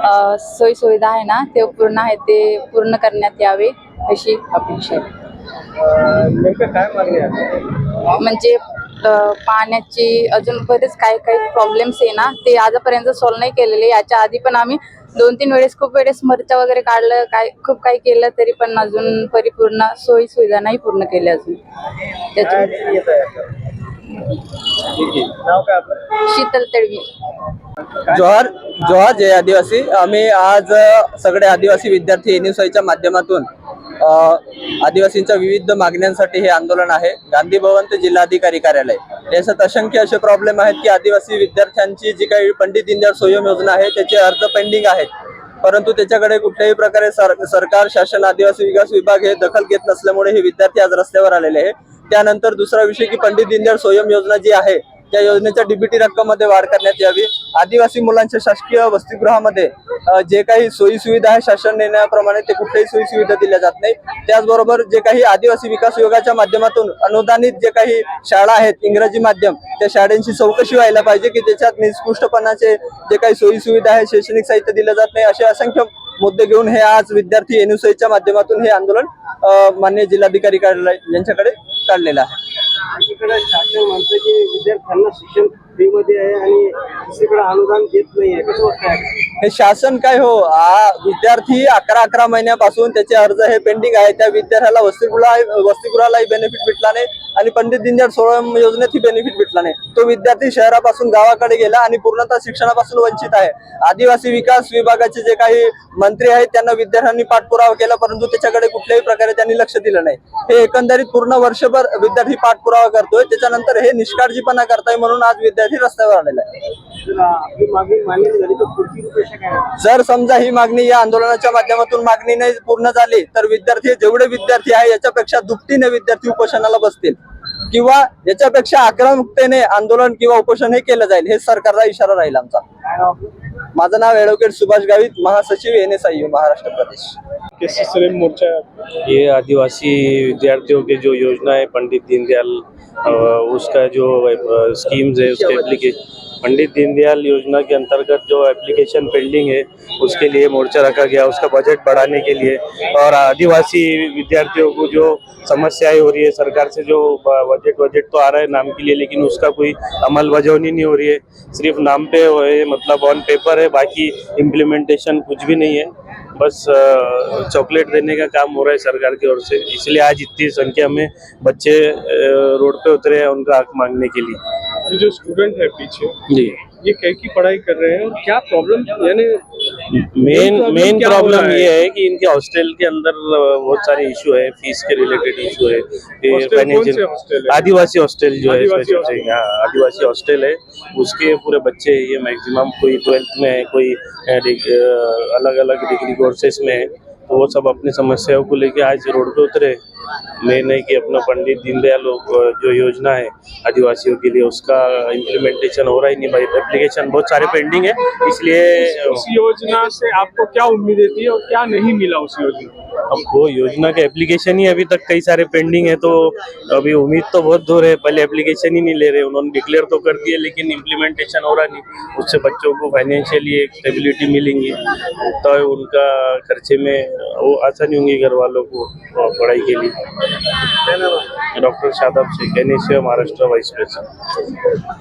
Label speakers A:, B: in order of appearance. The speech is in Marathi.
A: अ, सोयी सुविधा आहे ना ते पूर्ण आहे ते पूर्ण करण्यात यावे अशी अपेक्षा आहे.
B: अं, नेमकं काय मागणी आहे?
A: म्हणजे पाण्याची अजून बरेच काही काही प्रॉब्लेम्स आहे ना ते आजपर्यंत सॉल्व्ह नाही केलेले. याच्या आधी पण आम्ही दोन तीन वेळेस खूप वेळेस मरचा वगैरे काढलं काय खूप काही केलं तरी पण अजून परिपूर्ण सोयी सुविधा नाही पूर्ण केल्या अजून. त्याच्या
B: आहे आता? ठीक आहे. नाव काय आपलं?
A: शीतल तडवी.
C: जोहार जोहार जय आदिवासी. आम्ही आज सगळे आदिवासी विद्यार्थी एन एस आयच्या माध्यमातून आदिवासींच्या विविध मागण्यांसाठी हे आंदोलन आहे. गांधी भवन ते जिल्हाधिकारी कार्यालय. याच्यात असंख्य असे प्रॉब्लेम आहेत की आदिवासी विद्यार्थ्यांची जी काही पंडित दीनदयाळ सोयम योजना आहे त्याचे अर्ज पेंडिंग आहेत. परंतु त्याच्याकडे कुठल्याही प्रकारे सर सरकार शासन आदिवासी विकास विभाग हे दखल घेत नसल्यामुळे हे विद्यार्थी आज रस्त्यावर आलेले आहे त्यानंतर दुसरा विषय की पंडित दीनदयाळ स्वयं योजना जी आहे त्या योजनेच्या डीबीटी रक्कममध्ये वाढ करण्यात यावी. आदिवासी मुलांच्या शासकीय वसतिगृहामध्ये जे काही सोयी सुविधा आहे शासन निर्णयाप्रमाणे ते कुठल्याही सोयी सुविधा दिल्या जात नाही. त्याचबरोबर जे काही आदिवासी विकास विभागाच्या माध्यमातून अनुदानित जे काही शाळा आहेत इंग्रजी माध्यम त्या शाळांची चौकशी व्हायला पाहिजे की त्याच्यात निष्कृष्टपणाचे जे काही सोयी सुविधा आहे शैक्षणिक साहित्य दिलं जात नाही असे असंख्य मुद्दे घेऊन हे आज विद्यार्थी एनयुसाईच्या माध्यमातून हे आंदोलन मान्य माननीय जिल्हाधिकारी कार्यालय यांच्याकडे काढलेलं आहे.
B: एकीकडे शासन म्हणतं की विद्यार्थ्यांना शिक्षण फ्रीमध्ये आहे आणि दुसरीकडे अनुदान देत नाहीये कसं वाटतंय?
C: हे शासन काय हो? आ, विद्यार्थी अकरा अकरा महिन्यापासून त्याचे अर्ज हे पेंडिंग आहे. त्या विद्यार्थ्याला वसतिगृह वसतिगृहालाही बेनिफिट भेटला नाही आणि पंडित दीनदयाळ सोळम योजनेतही बेनिफिट भेटला नाही. तो विद्यार्थी शहरापासून गावाकडे गेला आणि पूर्णतः शिक्षणापासून वंचित आहे. आदिवासी विकास विभागाचे जे काही मंत्री आहेत त्यांना विद्यार्थ्यांनी पाठपुरावा केला परंतु त्याच्याकडे कुठल्याही प्रकारे त्यांनी लक्ष दिलं नाही. हे एकंदरीत पूर्ण वर्षभर विद्यार्थी पाठपुरावा करतोय. त्याच्यानंतर हे निष्काळजीपणा करताय म्हणून आज विद्यार्थी रस्त्यावर आलेला आहे.
B: जर
C: समजा ही मागणी या आंदोलनाच्या माध्यमातून मागणी नाही पूर्ण झाली तर विद्यार्थी जेवढे विद्यार्थी आहे याच्यापेक्षा दुपटीने विद्यार्थी उपोषणाला बसतील. किंवा याच्यापेक्षा आक्रमकतेने आंदोलन किंवा उपोषण हे केलं जाईल हे सरकारचा इशारा राहील आमचा? माझं नाव ॲडव्होकेट सुभाष गावित महासचिव एन एस आय महाराष्ट्र प्रदेश.
B: मोर्चा.
D: ये आदिवासी विद्यार्थियों के जो योजना है पंडित दीनदयाल उसका जो स्कीम्स है, उसके एप्लीकेशन पंडित दीनदयाल योजना के अंतर्गत जो एप्लीकेशन पेंडिंग है, उसके लिए मोर्चा रखा गया, उसका बजट बढ़ाने के लिए। और आदिवासी विद्यार्थियों को जो समस्याएँ हो रही है, सरकार से जो बजट बजट तो आ रहा है नाम के लिए, लेकिन उसका कोई अमल वजवनी नहीं हो रही है। सिर्फ़ नाम पे है मतलब ऑन पेपर है, बाकी इम्प्लीमेंटेशन कुछ भी नहीं है। बस चॉकलेट देने का काम हो रहा है सरकार की ओर से। इसलिए आज इतनी संख्या में बच्चे रोड पे उतरे हैं उनका हक मांगने के लिए।
B: जो स्टूडेंट है पीछे
D: जी।
B: ये कई की पढ़ाई कर रहे हैं और क्या प्रॉब्लम यानी
D: मेन मेन प्रॉब्लम? ये है कि इनके हॉस्टल के अंदर बहुत सारे इशू है फ़ीस के रिलेटेड इशू है।
B: हॉस्टल हॉस्टल है?
D: आदिवासी हॉस्टल जो है
B: आदिवासी
D: से, हाँ, आदिवासी हॉस्टल है। उसके पूरे बच्चे ये मैक्सिमम कोई ट्वेल्थ में है कोई अलग अलग डिग्री कोर्सेस में है। तो वो सब अपनी समस्याओं को लेके आज रोड पे उतरे। है कि अपना पंडित दीनदयाल जो योजना है आदिवासियों के लिए उसका इम्प्लीमेंटेशन हो रहा ही नहीं भाई एप्लीकेशन बहुत सारे पेंडिंग है इसलिए
B: उस योजना से आपको क्या उम्मीद थी और क्या नहीं मिला उस योजना?
D: अब वो योजना के एप्लीकेशन ही अभी तक कई सारे पेंडिंग है तो अभी उम्मीद तो बहुत दूर है पहले एप्लीकेशन ही नहीं ले रहे उन्होंने डिक्लेयर तो कर दिए लेकिन इम्प्लीमेंटेशन हो रहा नहीं उससे बच्चों को फाइनेंशियली एक स्टेबिलिटी मिलेंगी तो उनका खर्चे में वो आसानी होंगी घर वालों को पढ़ाई के लिए।
B: क्या नाम है
D: डॉक्टर शादाब शेख एन महाराष्ट्र वाइस प्रेसिडेंट